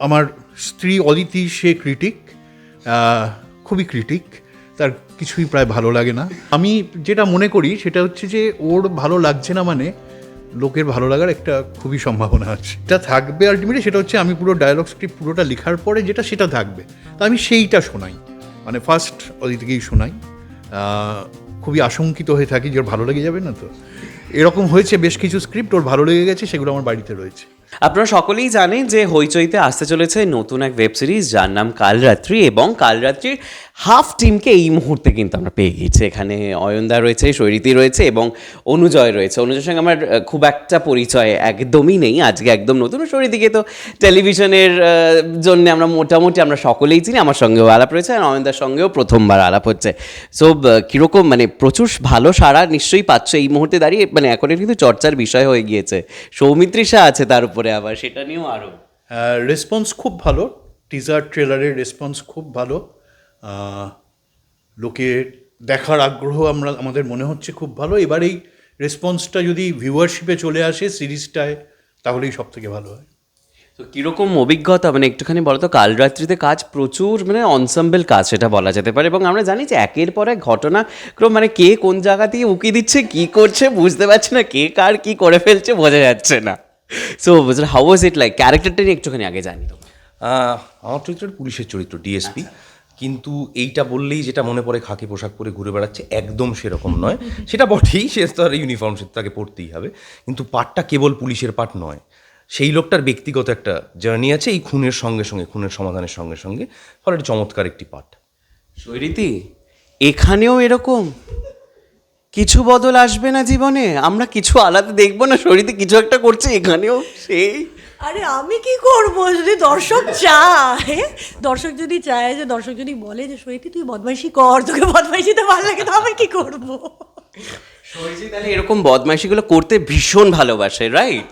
আমার স্ত্রী অদিতি, সে ক্রিটিক খুবই ক্রিটিক তার কিছুই প্রায় ভালো লাগে না। আমি যেটা মনে করি সেটা হচ্ছে যে ওর ভালো লাগছে না মানে লোকের ভালো লাগার একটা খুবই সম্ভাবনা আছে। এটা থাকবে আলটিমেটলি সেটা হচ্ছে আমি পুরো ডায়ালগ স্ক্রিপ্ট পুরোটা লেখার পরে যেটা সেটা থাকবে। তা আমি সেইটা শোনাই। মানে ফার্স্ট অদিতিকেই শোনাই। খুবই আশঙ্কিত হয়ে থাকি যে ওর ভালো লেগে যাবে না তো। এরকম হয়েছে বেশ কিছু স্ক্রিপ্ট ওর ভালো লেগে গেছে, সেগুলো আমার বাড়িতে রয়েছে। আপনারা সকলেই জানেন যে হইচইতে আসতে চলেছে নতুন এক ওয়েব সিরিজ যার নাম কালরাত্রি এবং কালরাত্রির হাফ টিমকে এই মুহূর্তে কিন্তু আমরা পেয়ে গেছি এখানে অয়নদা রয়েছে শৈরীতি রয়েছে এবং অনুজয় রয়েছে। অনুজয়ের সঙ্গে আমার খুব একটা পরিচয় একদমই নেই। আজকে একদম নতুন শৈরীতিকে তো টেলিভিশনের জন্য আমরা মোটামুটি আমরা সকলেই চিনি। আমার সঙ্গেও আলাপ রয়েছে আর অয়নদার সঙ্গেও প্রথমবার আলাপ হচ্ছে। সো কীরকম মানে প্রচুর ভালো সারা নিশ্চয়ই পাচ্ছ এই মুহূর্তে দাঁড়িয়ে। মানে এখন কিন্তু চর্চার বিষয় হয়ে গিয়েছে। সৌমিত্রিষা আছে তার উপরে আবার, সেটা নিয়েও আরও রেসপন্স খুব ভালো। টিজার ট্রেলারের রেসপন্স খুব ভালো। লোকের দেখার আগ্রহ আমরা আমাদের মনে হচ্ছে খুব ভালো। এবার এই রেসপন্সটা যদি ভিউয়ারশিপে চলে আসে সিরিজটায় তাহলেই সব থেকে ভালো হয়। তো কীরকম অভিজ্ঞতা মানে একটুখানি বলো তো কাল রাত্রিতে কাজ প্রচুর মানে অনসাম্বল কাজ সেটা বলা যেতে পারে এবং আমরা জানি যে একের পর এক ঘটনা ক্রম মানে কে কোন জায়গা থেকে উকি দিচ্ছে কি করছে বুঝতে পারছি না কে কার কি করে ফেলছে বোঝা যাচ্ছে না। So how was it like ক্যারেক্টারটা নিয়ে একটুখানি আগে জানি তো। আমার চরিত্র পুলিশের চরিত্র ডিএসপি কিন্তু এইটা বললেই যেটা মনে পড়ে খাকি পোশাক পরে ঘুরে বেড়াচ্ছে, একদম সেরকম নয়। সেটা বটেই, সে আর ইউনিফর্ম সে তাকে পড়তেই হবে। কিন্তু পাঠটা কেবল পুলিশের পাঠ নয়। সেই লোকটার ব্যক্তিগত একটা জার্নি আছে এই খুনের সঙ্গে সঙ্গে, খুনের সমাধানের সঙ্গে সঙ্গে। ফলে এটা চমৎকার একটি পাঠ শৈরীতি এখানেও এরকম? কিছু বদল আসবে না জীবনে? আমরা কিছু আলাদা দেখব না? শরীরে কিছু একটা করছে এখানেও সেই? আরে আমি কি করব? যদি দর্শক চায় দর্শক যদি চায় যে দর্শক যদি বলে যে সৈতি তুই বদমাইশি কর তোকে বদমাইশিতে ভালো লাগে তো আমি কি করব? শরীরজি তাহলে এরকম বদমাইশিগুলো করতে ভীষণ ভালোবাসে right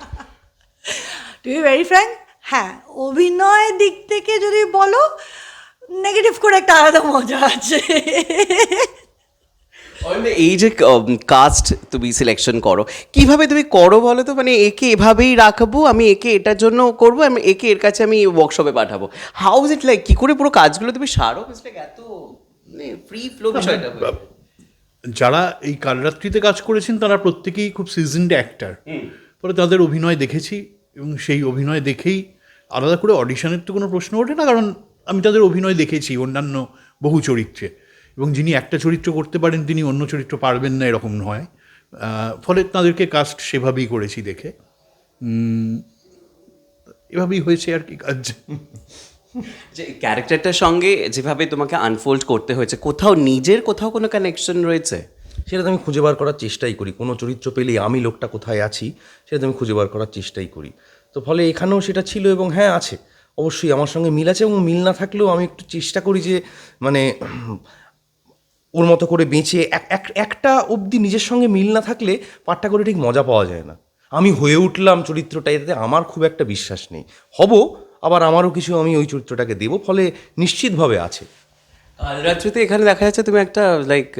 to be very frank হ্যাঁ অভিনয়ের দিক থেকে যদি বলো নেগেটিভ করে একটা আলাদা মজা আছে। এই যে কাস্ট তুমি সিলেকশন করো কীভাবে তুমি করো বলো তো? মানে একে এভাবেই রাখব আমি একে এটার জন্য করব আমি একে এর কাছে আমি ওয়ার্কশপে পাঠাবো। হাউ ইজ ইট লাইক কি করে পুরো কাজগুলো তুমি সারো? এত মানে ফ্রি ফ্লো বিষয়টা যারা এই কালরাত্রিতে কাজ করেছেন তারা প্রত্যেকেই খুব সিজনড অ্যাক্টার পরে তাদের অভিনয় দেখেছি এবং সেই অভিনয় দেখেই আলাদা করে অডিশনের তো কোনো প্রশ্ন ওঠে না কারণ আমি তাদের অভিনয় দেখেছি অন্যান্য বহু চরিত্রে। এবং যিনি একটা চরিত্র করতে পারেন তিনি অন্য চরিত্র পারবেন না এরকম নয়। ফলে তাদেরকে কাস্ট সেভাবেই করেছি দেখে। এভাবেই হয়েছে আর কি কাজ। যে ক্যারেক্টারটার সঙ্গে যেভাবে তোমাকে আনফোল্ড করতে হয়েছে কোথাও নিজের কোথাও কোনো কানেকশন রয়েছে? সেটা তো আমি খুঁজে বার করার চেষ্টাই করি। কোনো চরিত্র পেলেই আমি লোকটা কোথায় আছি সেটা তো আমি খুঁজে বার করার চেষ্টাই করি। তো ফলে এখানেও সেটা ছিল এবং হ্যাঁ আছে। অবশ্যই আমার সঙ্গে মিল আছে এবং মিল না থাকলেও আমি একটু চেষ্টা করি যে মানে ওর মতো করে বেঁচে এক- এক- একটা অবধি নিজের সঙ্গে মিল না থাকলে পাঠটা করে ঠিক মজা পাওয়া যায় না। আমি হয়ে উঠলাম চরিত্রটা এটাতে আমার খুব একটা বিশ্বাস নেই। হব, আবার আমারও কিছু আমি ওই চরিত্রটাকে দেবো, ফলে নিশ্চিতভাবে আছে। রাত্রিতে এখানে দেখা যাচ্ছে তুমি একটা লাইক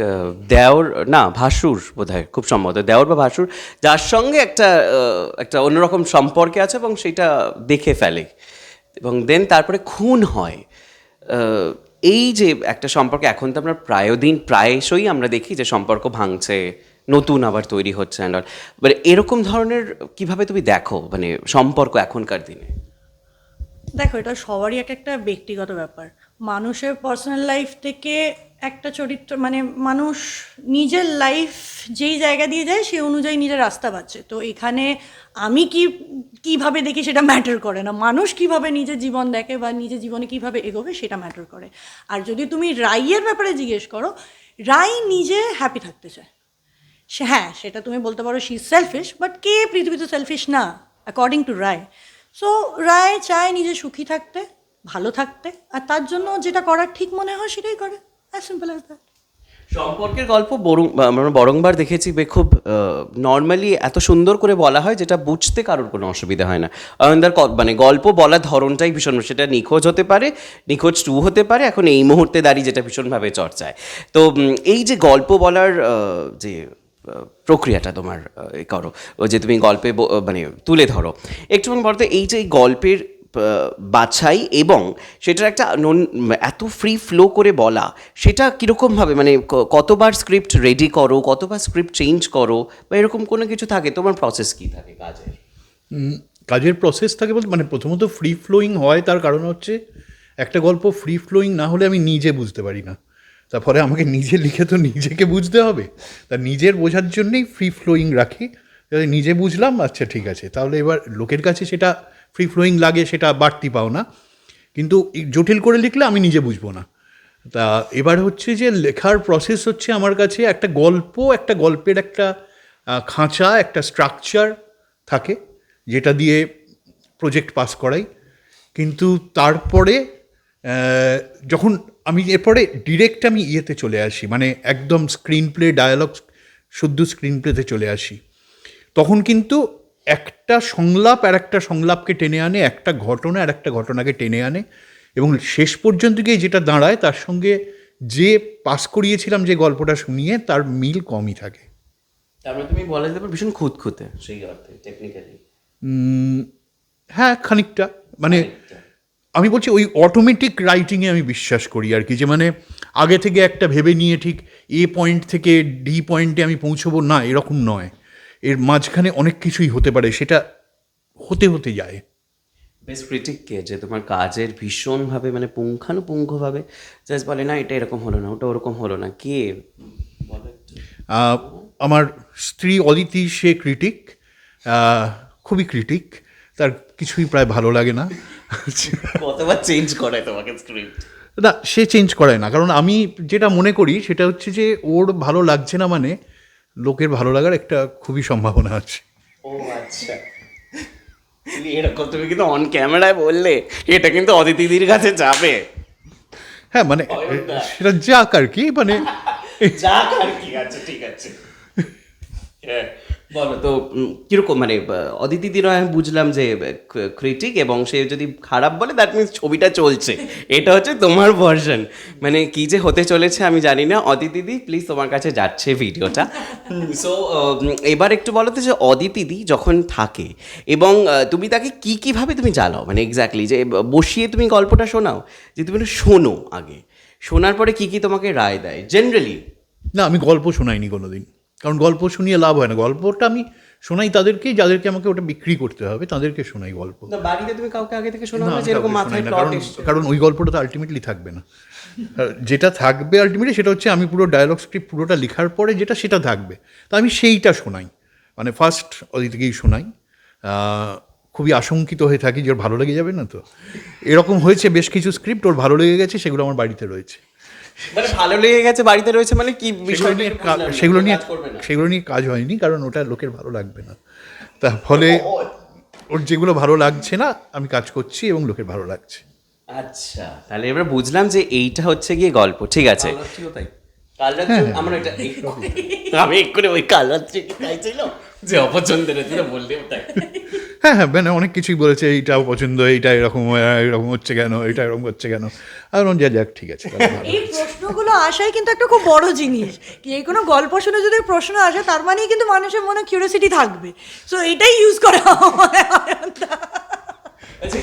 দেওর, না, ভাসুর বোধ হয় খুব সম্ভবত, দেওর বা ভাসুর, যার সঙ্গে একটা একটা অন্যরকম সম্পর্কে আছে এবং সেটা দেখে ফেলে। এবং দেন তারপরে খুন হয়। এই যে একটা সম্পর্ক, এখন তো আমরা প্রায় দিন প্রায়শই আমরা দেখি যে সম্পর্ক ভাঙছে, নতুন আবার তৈরি হচ্ছে অ্যান্ড অল মানে এরকম ধরনের কীভাবে তুমি দেখো মানে সম্পর্ক এখনকার দিনে? দেখো, এটা সবারই এক একটা ব্যক্তিগত ব্যাপার। মানুষের পার্সোনাল লাইফ থেকে একটা চরিত্র মানে মানুষ নিজের লাইফ যেই জায়গা দিয়ে যায়, সেই অনুযায়ী নিজের রাস্তা পাচ্ছে তো এখানে আমি কি, কীভাবে দেখি সেটা ম্যাটার করে না। মানুষ কীভাবে নিজের জীবন দেখে বা নিজের জীবনে কীভাবে এগোবে সেটা ম্যাটার করে। আর যদি তুমি রাইয়ের ব্যাপারে জিজ্ঞেস করো, রাই নিজে হ্যাপি থাকতে চায়। হ্যাঁ সেটা তুমি বলতে পারো শি সেলফিশ বাট কে পৃথিবীতে সেলফিশ না according to Ray so Ray চায় নিজে সুখী থাকতে, ভালো থাকতে, আর তার জন্য যেটা করার ঠিক মনে হয় সেটাই করে। সিম্পল সম্পর্কের গল্প বরং আমরা বরংবার দেখেছি বে খুব নর্মালি এত সুন্দর করে বলা হয় যেটা বুঝতে কারোর কোনো অসুবিধা হয় না। অয়নদার মানে গল্প বলার ধরনটাই ভীষণ সেটা নিখোঁজ হতে পারে, নিখোঁজ টু হতে পারে, এখন এই মুহূর্তে দাঁড়িয়ে যেটা ভীষণভাবে চর্চায়। তো এই যে গল্প বলার যে প্রক্রিয়াটা তোমার করো। যে তুমি গল্পে মানে তুলে ধরো। একটু বলতো এই যে গল্পের বাছাই এবং সেটার একটা নন- এত ফ্রি ফ্লো করে বলা, সেটা কীরকমভাবে মানে কতবার স্ক্রিপ্ট রেডি করো, কতবার স্ক্রিপ্ট চেঞ্জ করো, বা এরকম কোনো কিছু থাকে? তোমার প্রসেস কী থাকে কাজের? কাজের প্রসেস থাকে বলতে মানে প্রথমত ফ্রি ফ্লোয়িং হয়, তার কারণ হচ্ছে একটা গল্প ফ্রি ফ্লোয়িং না হলে আমি নিজে বুঝতে পারি না। তারপরে আমাকে নিজে লিখে তো নিজেকে বুঝতে হবে। তা নিজের বোঝার জন্যেই ফ্রি ফ্লোয়িং রাখি। যদি নিজে বুঝলাম আচ্ছা ঠিক আছে। তাহলে এবার লোকের কাছে সেটা ফ্রি ফ্লোয়িং লাগে, সেটা বাড়তি পাও না। কিন্তু জটিল করে লিখলে আমি নিজে বুঝব না। তা এবার হচ্ছে যে লেখার প্রসেস হচ্ছে আমার কাছে একটা গল্প, একটা গল্পের একটা খাঁচা, একটা স্ট্রাকচার থাকে, যেটা দিয়ে প্রজেক্ট পাস করাই। কিন্তু তারপরে যখন আমি এরপরে ডিরেক্ট আমি ইয়েতে চলে আসি মানে একদম স্ক্রিন প্লে ডায়ালগ শুদ্ধ স্ক্রিন প্লেতে চলে আসি তখন কিন্তু একটা সংলাপ আর একটা সংলাপকে টেনে আনে একটা ঘটনা আর একটা ঘটনাকে টেনে আনে এবং শেষ পর্যন্ত গিয়ে যেটা দাঁড়ায় তার সঙ্গে যে পাস করিয়েছিলাম যে গল্পটা শুনিয়ে তার মিল কমই থাকে। তারপরে তুমি বলা যেতে ভীষণ খুঁতখুঁতে সেই অর্থে টেকনিক্যালি হ্যাঁ খানিকটা মানে আমি বলছি ওই অটোমেটিক রাইটিংয়ে আমি বিশ্বাস করি আর কি যে মানে আগে থেকে একটা ভেবে নিয়ে ঠিক এ পয়েন্ট থেকে ডি পয়েন্টে আমি পৌঁছবো না এরকম নয়। এর মাঝখানে অনেক কিছুই হতে পারে সেটা হতে হতে যায়। বেস্ট ক্রিটিক কে যে তোমার কাজের ভীষণভাবে মানে পুঙ্খানুপুঙ্খভাবে জাস্ট বলে না এটা এরকম হলো না ওটা ওরকম হলো না। কে? আমার স্ত্রী অদিতি সে ক্রিটিক খুবই ক্রিটিক তার কিছুই প্রায় ভালো লাগে না। কতবার চেঞ্জ করে তোমাকে স্ক্রিপ্ট না সে চেঞ্জ করায় না। কারণ আমি যেটা মনে করি সেটা হচ্ছে যে ওর ভালো লাগছে না মানে লোকের ভালো লাগার একটা খুবই সম্ভাবনা আছে। ও আচ্ছা। তুমি এরকম তুমি কিন্তু অন ক্যামেরায় বললে এটা কিন্তু অদিতিদির কাছে যাবে। হ্যাঁ মানে সেটা যাক আর কি মানে যাক আর কি আছে ঠিক আছে। হ্যাঁ, বলো তো কীরকম মানে অদিতি দিনও আমি বুঝলাম যে ক্রিটিক এবং সে যদি খারাপ বলে দ্যাট মিনস ছবিটা চলছে। এটা হচ্ছে তোমার ভার্সন মানে কি যে হতে চলেছে আমি জানি না। অদিতি দি প্লিজ তোমার কাছে যাচ্ছে ভিডিওটা। সো এবার একটু বলো তো যে অদিতি দি যখন থাকে এবং তুমি তাকে কি কীভাবে তুমি জ্বালাও? মানে এক্স্যাক্টলি যে বসিয়ে তুমি গল্পটা শোনাও যে তুমি শোনো আগে। শোনার পরে কি কি তোমাকে রায় দেয়? জেনারেলি না আমি গল্প শোনাইনি কোনোদিন। কারণ গল্প শুনিয়ে লাভ হয় না। গল্পটা আমি শোনাই তাদেরকেই যাদেরকে আমাকে ওটা বিক্রি করতে হবে তাদেরকে শোনাই গল্প। বাড়িতে তুমি কাউকে আগে থেকে না, মাথায় কারণ- কারণ ওই গল্পটা তো আলটিমেটলি থাকবে না। যেটা থাকবে আলটিমেটলি সেটা হচ্ছে আমি পুরো ডায়ালগ স্ক্রিপ্ট পুরোটা লেখার পরে যেটা সেটা থাকবে। তা আমি সেইটা শোনাই। মানে ফার্স্ট অদিতিকেই শোনাই। খুবই আশঙ্কিত হয়ে থাকি যে ওর ভালো লেগে যাবে না তো। এরকম হয়েছে বেশ কিছু স্ক্রিপ্ট ওর ভালো লেগে গেছে সেগুলো আমার বাড়িতে রয়েছে। মানে ভালো লেগে গেছে বাড়িতে রয়েছে মানে কি সেগুলো বিষয়টা নিয়ে সেগুলো নিয়ে কাজ সেগুলো নিয়ে কাজ হয়নি কারণ ওটা লোকের ভালো লাগবে না। তা ফলে ওর যেগুলো ভালো লাগছে না আমি কাজ করছি এবং লোকের ভালো লাগছে। আচ্ছা তাহলে এবার বুঝলাম যে এইটা হচ্ছে গিয়ে গল্প ঠিক আছে। রাত্রিও তাই। কাল রাত্রে আমরা এটা আমি এক্ষুনি ওই কাল রাত্রে তাই ছিল যে অপছন্দের ছিল বললে ওটাই হ্যাঁ হ্যাঁ মানে অনেক কিছুই বলেছে এইটাও পছন্দ এইটা এরকম এরকম হচ্ছে কেন এটা এরকম হচ্ছে কেন। আর যা যাক ঠিক আছে। এই প্রশ্নগুলো আসাই কিন্তু একটা খুব বড় জিনিস কি এই কোনো গল্প শুনে যদি প্রশ্ন আসে তার মানেই কিন্তু মানুষের মনে কিউরিয়াসিটি থাকবে। সো এটাই ইউজ করা। আচ্ছা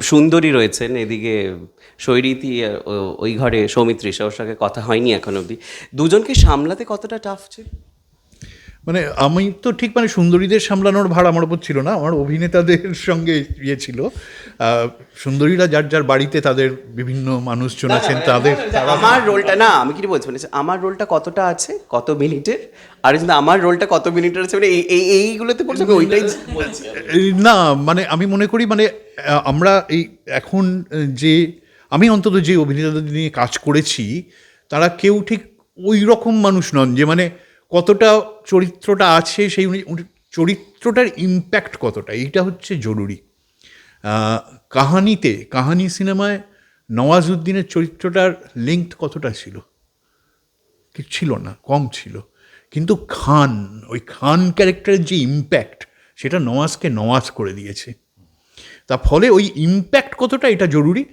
সুন্দরী রয়েছেন এদিকে শৈরীতি ও- ওই ঘরে সৌমিত্রী ওর সঙ্গে কথা হয়নি এখন অবধি। দুজনকে সামলাতে কতটা টাফ ছিল মানে আমি তো ঠিক মানে সুন্দরীদের সামলানোর ভার আমার ওপর ছিল না। আমার অভিনেতাদের সঙ্গে ইয়ে ছিল। সুন্দরীরা যার যার বাড়িতে তাদের বিভিন্ন মানুষজন আছেন তাদের আমার রোলটা না আমি কি বলছি মানে আমার রোলটা কতটা আছে কত মিনিটের? আর কিন্তু আমার রোলটা কত মিনিটের আছে মানে এই- এই এইগুলোতে পড়ছে আমি ওইটাই না মানে আমি মনে করি মানে আমরা এই এখন যে আমি অন্তত যে অভিনেতাদের নিয়ে কাজ করেছি তারা কেউ ঠিক ওই রকম মানুষ নন যে মানে কতটা চরিত্রটা আছে, সেই চরিত্রটার ইম্প্যাক্ট কতটা? এইটা হচ্ছে জরুরি। কাহানিতে, কাহানি সিনেমায় নওয়াজুদ্দিনের চরিত্রটার লেংথ কতটা ছিল? কি ছিল না, কম ছিল। কিন্তু খান, ওই খান ক্যারেক্টারের যে ইম্প্যাক্ট সেটা নওয়াজকে নওয়াজ করে দিয়েছে। তা ফলে ওই ইম্প্যাক্ট কতটা এটা জরুরি?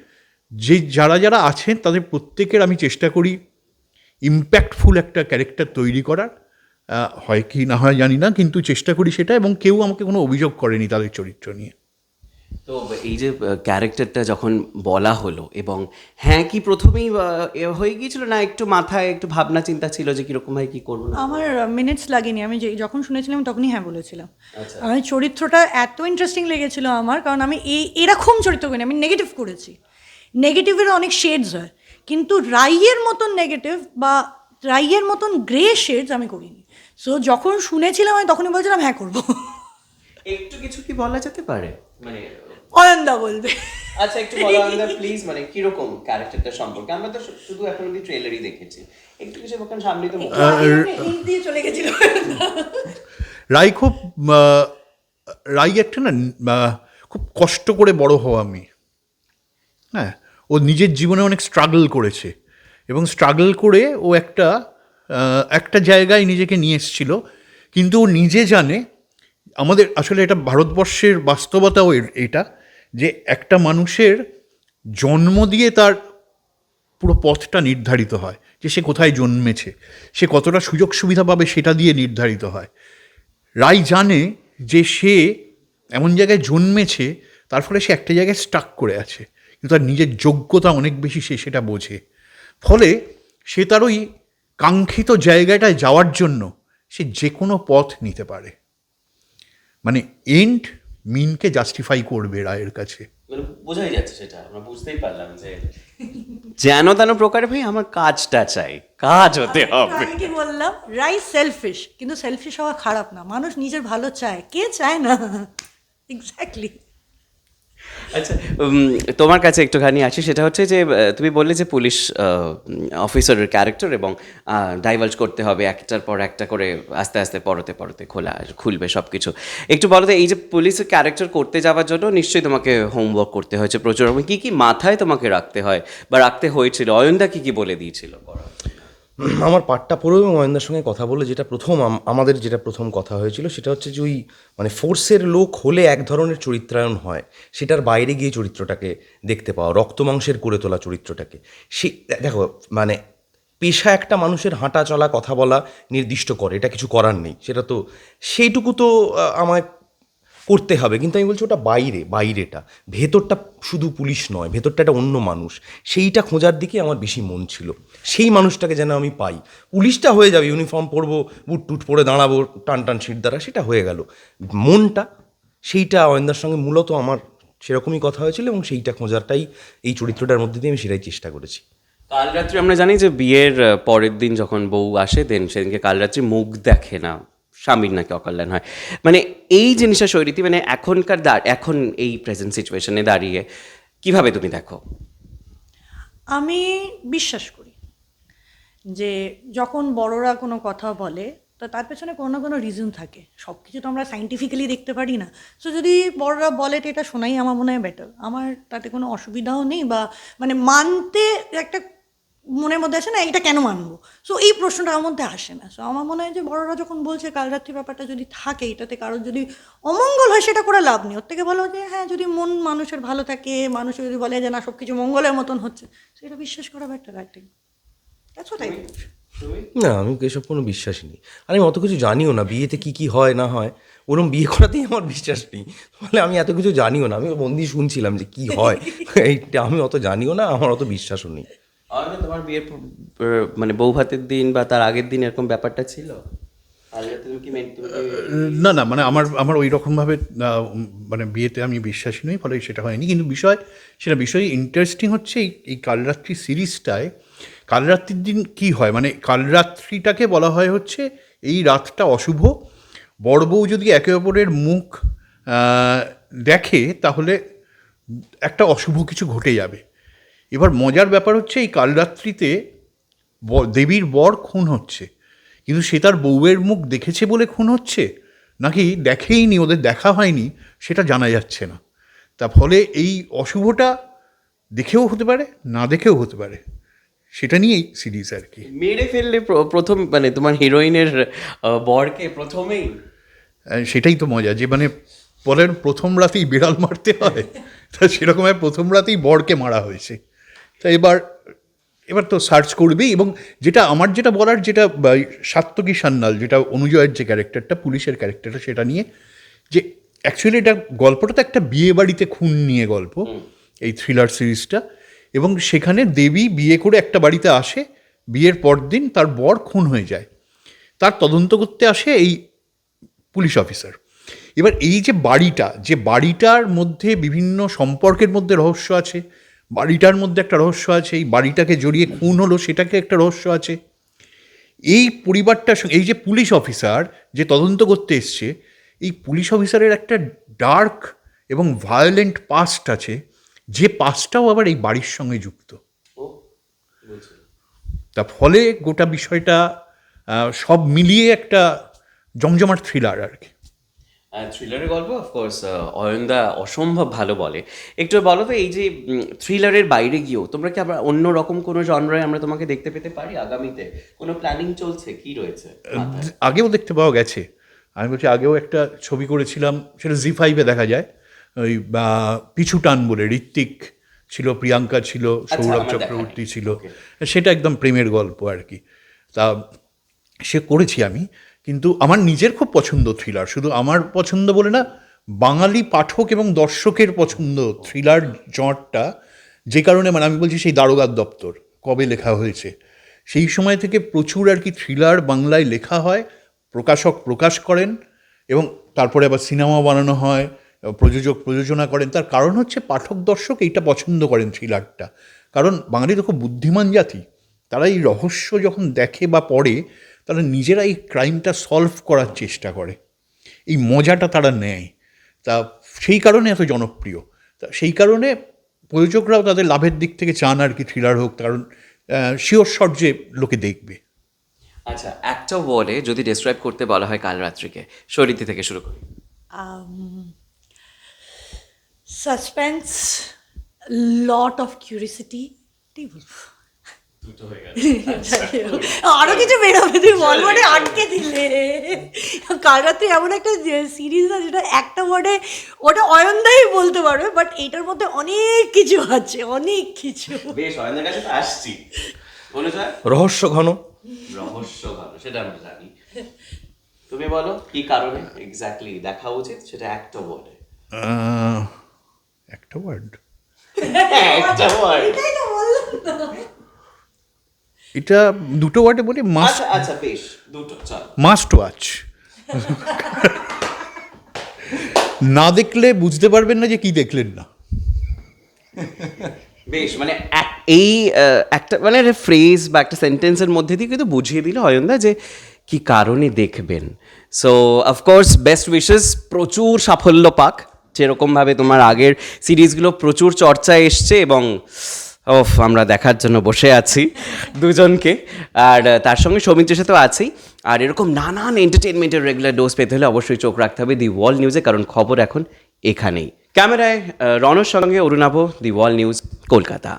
যে, যারা যারা আছেন, তাদের প্রত্যেকের আমি চেষ্টা করি ইম্প্যাক্টফুল একটা ক্যারেক্টার তৈরি করার। হয় কি না হয় জানি না কিন্তু চেষ্টা করি সেটা এবং কেউ আমাকে কোনো অভিযোগ করেনি তাদের চরিত্র নিয়ে। তো এই যে ক্যারেক্টারটা যখন বলা হলো এবং হ্যাঁ কি প্রথমেই হয়ে গিয়েছিল না একটু মাথায় একটু ভাবনা চিন্তা ছিল যে কীরকম হয় কি করব না? আমার মিনিটস লাগেনি। আমি যে যখন শুনেছিলাম তখনই হ্যাঁ বলেছিলাম। আমি চরিত্রটা এত ইন্টারেস্টিং লেগেছিল আমার কারণ আমি এই এরকম চরিত্র করিনি। আমি নেগেটিভ করেছি। নেগেটিভের অনেক শেডস হয়। কিন্তু রাইয়ের মতন নেগেটিভ বা রাইয়ের মতন গ্রে শেডস আমি করিনি। সো যখন শুনেছিলাম আমি তখনই বলছিলাম হ্যাঁ করব। একটু কিছু কি বলা যেতে পারে? মানে অয়ন্দা বলবে। আচ্ছা একটু বলো আমাদের প্লিজ মানে কীরকম ক্যারেক্টারটা সম্পর্কে? আমরা তো শুধু এখন অব্দি ট্রেলারই দেখেছি। একটু কিছু এখন সামনে তো মুখ- হিন্ট দিয়ে চলে গেছিল রাই খুব রাই একটা না খুব কষ্ট করে বড় হওয়া আমি হ্যাঁ ও নিজের জীবনে অনেক স্ট্রাগল করেছে। এবং স্ট্রাগল করে ও একটা একটা জায়গায় নিজেকে নিয়ে এসেছিল। কিন্তু ও নিজে জানে, আমাদের আসলে এটা ভারতবর্ষের বাস্তবতাও এটা যে একটা মানুষের জন্ম দিয়ে তার পুরো পথটা নির্ধারিত হয় যে সে কোথায় জন্মেছে, সে কতটা সুযোগ সুবিধা পাবে সেটা দিয়ে নির্ধারিত হয়। রাই জানে যে সে এমন জায়গায় জন্মেছে, তার ফলে সে একটা জায়গায় স্টাক করে আছে। কিন্তু তার নিজের যোগ্যতা অনেক বেশি, সে সেটা বোঝে। ফলে সে তার ওই কাঙ্ক্ষিত জায়গাটায় যাওয়ার জন্য সে যে কোনো পথ নিতে পারে। মানে এন্ড মিনকে জাস্টিফাই করবে রায়ের কাছে। মানে বোঝাই যাচ্ছে সেটা আমরা বুঝতেই পারলাম যে যেন তেন প্রকারে ভাই আমার কাজটা চাই কাজ হতে হবে। কি বললাম? রাই সেলফিশ কিন্তু সেলফিশ হওয়া খারাপ না। মানুষ নিজের ভালো চায়। কে চায় না? এক্স্যাক্টলি আচ্ছা তোমার কাছে একটুখানি আসি সেটা হচ্ছে যে তুমি বললে যে পুলিশ অফিসারের ক্যারেক্টার এবং ডাইভার্জ করতে হবে একটার পর একটা করে আস্তে আস্তে, পরতে পরতে খোলা, খুলবে সব কিছু একটু বলো তো, এই যে পুলিশের ক্যারেক্টার করতে যাওয়ার জন্য নিশ্চয়ই তোমাকে হোমওয়ার্ক করতে হয়েছে প্রচুর। এবং কী কী মাথায় তোমাকে রাখতে হয় বা রাখতে হয়েছিল? অয়নদা কী কী বলে দিয়েছিল? করার? আমার পাটটা পড়েও অয়নদার সঙ্গে কথা বলে যেটা প্রথম আমাদের যেটা প্রথম কথা হয়েছিল সেটা হচ্ছে যে ওই মানে ফোর্সের লোক হলে এক ধরনের চরিত্রায়ন হয়। সেটার বাইরে গিয়ে চরিত্রটাকে দেখতে পাওয়া, রক্ত মাংসের করে তোলা চরিত্রটাকে। সে, দেখো মানে পেশা একটা মানুষের হাঁটা চলা, কথা বলা নির্দিষ্ট করে, এটা কিছু করার নেই। সেটা তো, সেইটুকু তো আমায় করতে হবে। কিন্তু আমি বলছি ওটা বাইরে, বাইরেটা। ভেতরটা শুধু পুলিশ নয়, ভেতরটা একটা অন্য মানুষ। সেইটা খোঁজার দিকে আমার বেশি মন ছিল। সেই মানুষটাকে যেন আমি পাই। পুলিশটা হয়ে যাবে, ইউনিফর্ম পরবো, বুট টুট পরে দাঁড়াবো, টান টান সিট দ্বারা, সেটা হয়ে গেল। মনটা, সেইটা অয়েন্দার সঙ্গে মূলত আমার সেরকমই কথা হয়েছিল এবং সেইটা খোঁজারটাই এই চরিত্রটার মধ্যে দিয়ে আমি সেটাই চেষ্টা করেছি। কাল রাত্রি আমরা জানি যে বিয়ের পরের দিন যখন বউ আসে দেন সেদিনকে কাল রাত্রি মুখ দেখে না। স্বামীর নাকি অকল্যাণ হয়। মানে এই জিনিসটা শৈরীতি মানে এখনকার এখন এই প্রেজেন্ট সিচুয়েশনে দাঁড়িয়ে কীভাবে তুমি দেখো? আমি বিশ্বাস করি যে যখন বড়রা কোনো কথা বলে, তো তার পেছনে কোনো না কোনো রিজন থাকে। সব কিছু তো আমরা সাইন্টিফিক্যালি দেখতে পারি না। সো যদি বড়রা বলে, তো এটা শোনাই আমার মনে হয় বেটার আমার তাতে কোনো অসুবিধাও নেই বা মানে মানতে একটা মনের মধ্যে আসে না এটা কেন মানবো? সো এই প্রশ্নটা আমার মধ্যে আসে না। সো আমার মনে হয় যে বড়রা যখন বলছে কাল রাত্রি ব্যাপারটা যদি থাকে এটাতে কারোর যদি অমঙ্গল হয় সেটা করে লাভ নেই। ওর থেকে বলো যে হ্যাঁ যদি মন মানুষের ভালো থাকে মানুষ যদি বলে যে না সব কিছু মঙ্গলের মতন হচ্ছে সেটা বিশ্বাস করা হোয়াট আই না আমি এসব কোনো বিশ্বাসই নেই। আর আমি অত কিছু জানিও না বিয়েতে কি কি হয় না হয়। ওরম বিয়ে করাতেই আমার বিশ্বাস নেই। তাহলে আমি এত কিছু জানিও না আমি বন্দি শুনছিলাম যে কি হয়। এইটা আমি অত জানিও না আমার অত বিশ্বাসও নেই। আর তোমার বিয়ের মানে বউ ভাতের দিন বা তার আগের দিন এরকম ব্যাপারটা ছিল? না না মানে আমার আমার ওই রকমভাবে মানে বিয়েতে আমি বিশ্বাসী নই, ফলে সেটা হয়নি। কিন্তু বিষয়, সেটা বিষয় ইন্টারেস্টিং হচ্ছে এই এই কালরাত্রি সিরিজটায়। কালরাত্রির দিন কি হয়? মানে কালরাত্রিটাকে বলা হয় হচ্ছে এই রাতটা অশুভ। বড় বউ যদি একে অপরের মুখ দেখে, তাহলে একটা অশুভ কিছু ঘটে যাবে। এবার মজার ব্যাপার হচ্ছে এই কালরাত্রিতে দেবীর বর খুন হচ্ছে। কিন্তু সে তার বউয়ের মুখ দেখেছে বলে খুন হচ্ছে? নাকি দেখেইনি ওদের দেখা হয়নি সেটা জানা যাচ্ছে না। তা ফলে এই অশুভটা দেখেও হতে পারে না দেখেও হতে পারে? সেটা নিয়েই সিরিজ আর কি। মেরে ফেললে প্রথম মানে তোমার হিরোইনের বরকে প্রথমেই? সেটাই তো মজা যে মানে বলেন প্রথম রাতেই বিড়াল মারতে হয় তা সেরকম প্রথম রাতেই বরকে মারা হয়েছে। তা এবার এবার তো সার্চ করবেই এবং যেটা আমার যেটা বলার যেটা সাত্তকী সান্যাল যেটা অনুজয়ের যে ক্যারেক্টারটা পুলিশের ক্যারেক্টারটা সেটা নিয়ে যে অ্যাকচুয়ালি এটা গল্পটা তো একটা বিয়ে বাড়িতে খুন নিয়ে গল্প এই থ্রিলার সিরিজটা এবং সেখানে দেবী বিয়ে করে একটা বাড়িতে আসে বিয়ের পরদিন তার বর খুন হয়ে যায়। তার তদন্ত করতে আসে এই পুলিশ অফিসার এবার এই যে বাড়িটা যে বাড়িটার মধ্যে বিভিন্ন সম্পর্কের মধ্যে রহস্য আছে বাড়িটার মধ্যে একটা রহস্য আছে এই বাড়িটাকে জড়িয়ে খুন হলো সেটাকে একটা রহস্য আছে। এই পরিবারটার সঙ্গে এই যে পুলিশ অফিসার যে তদন্ত করতে এসছে এই পুলিশ অফিসারের একটা ডার্ক এবং ভায়োলেন্ট পাস্ট আছে যে পাস্টটাও আবার এই বাড়ির সঙ্গে যুক্ত। তা ফলে গোটা বিষয়টা সব মিলিয়ে একটা জমজমাট থ্রিলার আর কি। থ্রিলারের গল্প অফকোর্স অয়নদা অসম্ভব ভালো বলে। একটু বলো তো এই যে থ্রিলারের বাইরে গিয়েও তোমরা কি আবার অন্য রকম কোনো জনরায় আমরা তোমাকে দেখতে পেতে পারি আগামীতে? কোনো প্ল্যানিং চলছে? কি রয়েছে আগেও দেখতে পাওয়া গেছে। আমি বলছি আগেও একটা ছবি করেছিলাম সেটা জি ফাইভে দেখা যায়। ওই বা পিছু টান বলে ঋত্বিক ছিল প্রিয়াঙ্কা ছিল সৌরভ চক্রবর্তী ছিল। সেটা একদম প্রেমের গল্প আর কি। তা সে করেছি আমি। কিন্তু আমার নিজের খুব পছন্দ থ্রিলার শুধু আমার পছন্দ বলে না, বাঙালি পাঠক এবং দর্শকের পছন্দ থ্রিলার জটটা যে কারণে মানে আমি বলছি সেই দারোগার দপ্তর, কবে লেখা হয়েছে। সেই সময় থেকে প্রচুর আর কি থ্রিলার বাংলায় লেখা হয়, প্রকাশক প্রকাশ করেন এবং তারপরে আবার সিনেমা বানানো হয়, প্রযোজক প্রযোজনা করেন। তার কারণ হচ্ছে পাঠক, দর্শক এইটা পছন্দ করেন থ্রিলারটা কারণ বাঙালি তো খুব বুদ্ধিমান জাতি, তারা এই রহস্য যখন দেখে বা পড়ে তারা নিজেরা এই ক্রাইমটা সলভ করার চেষ্টা করে। এই মজাটা তারা নেয়। তা সেই কারণে এত জনপ্রিয়। তা সেই কারণে প্রযোজকরাও তাদের লাভের দিক থেকে চান আর কি থ্রিলার হোক কারণ শিওর শট যে লোকে দেখবে। আচ্ছা একটা ওয়ার্ডে যদি ডেসক্রাইব করতে বলা হয় কাল রাত্রিকে শরীর থেকে শুরু করি। সাসপেন্স লট অফ কিউরিসিটি ঠিক বলব আরও কিছু বেরোবে তুই বল মানে আটকে দিলে। কাল রাত্রে এমন একটা সিরিজ না যেটা একটা ওয়ার্ডে ওটা অয়নদাই বলতে পারবে বাট এটার মধ্যে অনেক কিছু আছে অনেক কিছু। বেশ অয়নদার কাছে তো আসছি। বলে রহস্য ঘন। রহস্য ভালো সেটা আমরা জানি। তুমি বলো কি কারণে এক্স্যাক্টলি দেখা উচিত সেটা একটা ওয়ার্ডে আহ, একটা ওয়ার্ড একটা ওয়ার্ড এটাই তো বললাম না। এটা দুটো ওয়ার্ডে বলি মাস্ট আচ্ছা আচ্ছা বেশ। দুটো মাস্ট ওয়াচ না দেখলে বুঝতে পারবেন না যে কি দেখলেন না। বেশ মানে এই একটা মানে একটা ফ্রেজ বা একটা সেন্টেন্সের মধ্যে দিয়ে কিন্তু বুঝিয়ে দিল অয়নদা যে কি কারণে দেখবেন। সো অফকোর্স বেস্ট উইশেস প্রচুর সাফল্য পাক। যেরকমভাবে তোমার আগের সিরিজগুলো প্রচুর চর্চায় এসছে এবং ওফ, আমরা দেখার জন্য বসে আছি দুজনকে। আর তার সঙ্গে সৌমিত্রের সাথেও আছি। আর এরকম নানান এন্টারটেনমেন্টের রেগুলার ডোজ পেতে হলে অবশ্যই চোখ রাখতে হবে দি ওয়ার্ল্ড নিউজে কারণ খবর এখন এখানেই। ক্যামেরায় রণর সঙ্গে Arunava the world news Kolkata.